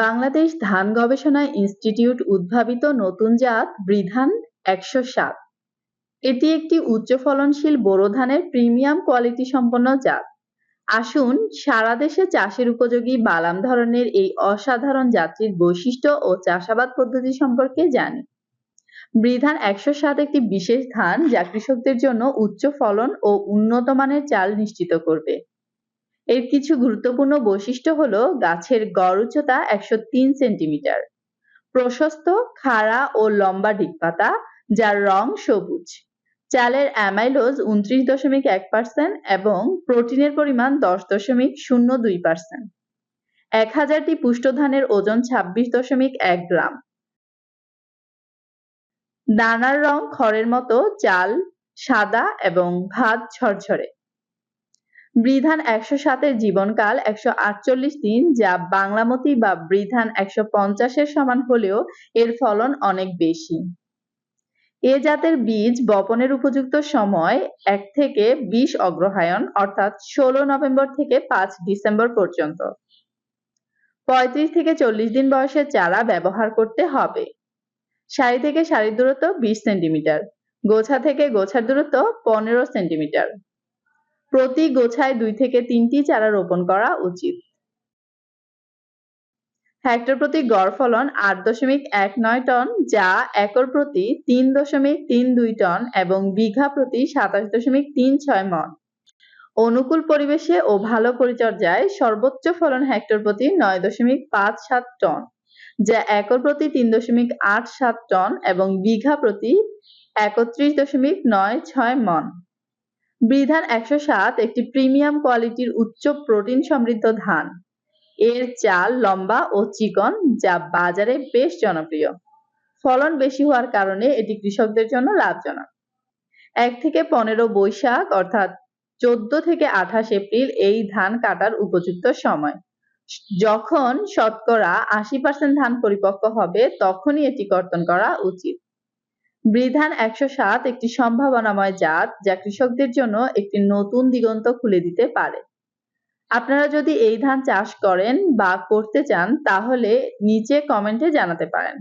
বাংলাদেশ ধান গবেষণা ইনস্টিটিউট উদ্ভাবিত নতুন জাত বৃধান একশো সাত। এটি একটি উচ্চ ফলনশীল বোরো ধানের প্রিমিয়াম কোয়ালিটি সম্পন্ন জাত। আসুন, সারা দেশে চাষের উপযোগী বালাম ধরনের এই অসাধারণ জাতির বৈশিষ্ট্য ও চাষাবাদ পদ্ধতি সম্পর্কে জানি। বৃধান একশো সাত একটি বিশেষ ধান যা কৃষকদের জন্য উচ্চ ফলন ও উন্নত মানের চাল নিশ্চিত করবে। এর কিছু গুরুত্বপূর্ণ বৈশিষ্ট্য হলো গাছের গড় উচ্চতা একশো তিন সেন্টিমিটার, প্রশস্ত, খাড়া ও লম্বা ডিগপাতা যার রং সবুজ, চালের অ্যামাইলোজ উনত্রিশ দশমিক এক পার্সেন্ট এবং প্রোটিনের পরিমাণ দশ দশমিক শূন্য দুই পার্সেন্ট এক হাজারটি পুষ্ট ধানের ওজন ছাব্বিশ দশমিক এক গ্রাম। দানার রং খড়ের মতো, চাল, সাদা এবং ভাত ঝরঝরে। বৃধান একশো সাতের জীবনকাল একশো আটচল্লিশ দিন, যা বাংলামতি বা বৃধান একশো পঞ্চাশের সমান হলেও এর ফলন অনেক বেশি। এ জাতের বীজ বপনের উপযুক্ত সময় এক থেকে বিশ অগ্রহায়ণ, অর্থাৎ ষোলো নভেম্বর থেকে পাঁচ ডিসেম্বর পর্যন্ত। পঁয়ত্রিশ থেকে চল্লিশ দিন বয়সের চারা ব্যবহার করতে হবে। সারি থেকে সারির দূরত্ব বিশ সেন্টিমিটার, গোছা থেকে গোছার দূরত্ব পনেরো সেন্টিমিটার। প্রতি গোছায় দুই থেকে তিনটি চারা রোপণ করা উচিত। হেক্টর প্রতি গড় ফলন আট দশমিক এক নয় টন, যা একর প্রতি তিন দশমিক তিন দুই টন এবং বিঘা প্রতি সাতাশ দশমিক তিন ছয় মন। অনুকূল পরিবেশে ও ভালো পরিচর্যায় সর্বোচ্চ ফলন হেক্টর প্রতি নয় দশমিক পাঁচ সাত টন, যা একর প্রতি তিন দশমিক আট সাত টন এবং বিঘা প্রতি একত্রিশ দশমিক নয় ছয় মন। বিধান একশো সাত, একটি প্রিমিয়াম কোয়ালিটির উচ্চ প্রোটিন সমৃদ্ধ ধান। এর চাল লম্বা ও চিকন, যা বাজারে বেশ জনপ্রিয়। ফলন বেশি হওয়ার কারণে এটি কৃষকদের জন্য লাভজনক। এক থেকে পনেরো বৈশাখ, অর্থাৎ চোদ্দ থেকে আঠাশ এপ্রিল, এই ধান কাটার উপযুক্ত সময়। যখন শতকরা আশি পার্সেন্ট ধান পরিপক্ক হবে, তখনই এটি কর্তন করা উচিত। বৃধান একশো সাত একটি সম্ভাবনাময় জাত যা কৃষকদের জন্য একটি নতুন দিগন্ত খুলে দিতে পারে। আপনারা যদি এই ধান চাষ করেন বা করতে চান, তাহলে নিচে কমেন্টে জানাতে পারেন।